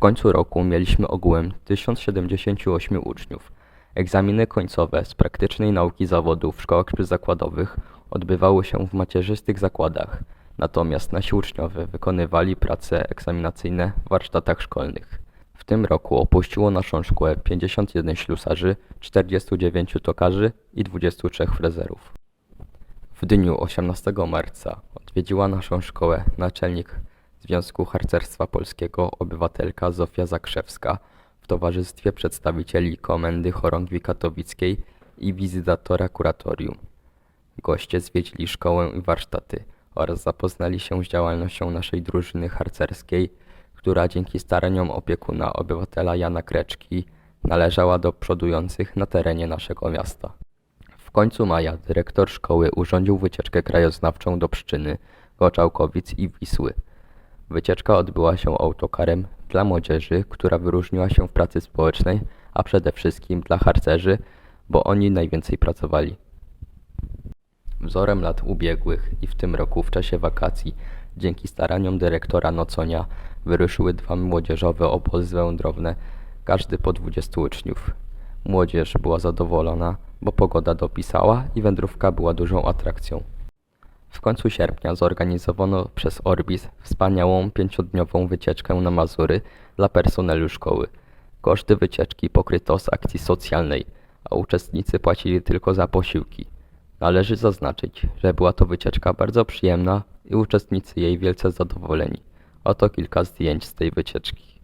końcu roku mieliśmy ogółem 1078 uczniów. Egzaminy końcowe z praktycznej nauki zawodu w szkołach przyzakładowych odbywały się w macierzystych zakładach, natomiast nasi uczniowie wykonywali prace egzaminacyjne w warsztatach szkolnych. W tym roku opuściło naszą szkołę 51 ślusarzy, 49 tokarzy i 23 frezerów. W dniu 18 marca odwiedziła naszą szkołę naczelnik Związku Harcerstwa Polskiego obywatelka Zofia Zakrzewska w towarzystwie przedstawicieli Komendy Chorągwi Katowickiej i wizytatora kuratorium. Goście zwiedzili szkołę i warsztaty oraz zapoznali się z działalnością naszej drużyny harcerskiej, która dzięki staraniom opiekuna obywatela Jana Kreczki należała do przodujących na terenie naszego miasta. W końcu maja dyrektor szkoły urządził wycieczkę krajoznawczą do Pszczyny, Goczałkowic i Wisły. Wycieczka odbyła się autokarem dla młodzieży, która wyróżniła się w pracy społecznej, a przede wszystkim dla harcerzy, bo oni najwięcej pracowali. Wzorem lat ubiegłych i w tym roku w czasie wakacji, dzięki staraniom dyrektora Noconia, wyruszyły dwa młodzieżowe obozy wędrowne, każdy po 20 uczniów. Młodzież była zadowolona, bo pogoda dopisała i wędrówka była dużą atrakcją. W końcu sierpnia zorganizowano przez Orbis wspaniałą pięciodniową wycieczkę na Mazury dla personelu szkoły. Koszty wycieczki pokryto z akcji socjalnej, a uczestnicy płacili tylko za posiłki. Należy zaznaczyć, że była to wycieczka bardzo przyjemna i uczestnicy jej wielce zadowoleni. Oto kilka zdjęć z tej wycieczki.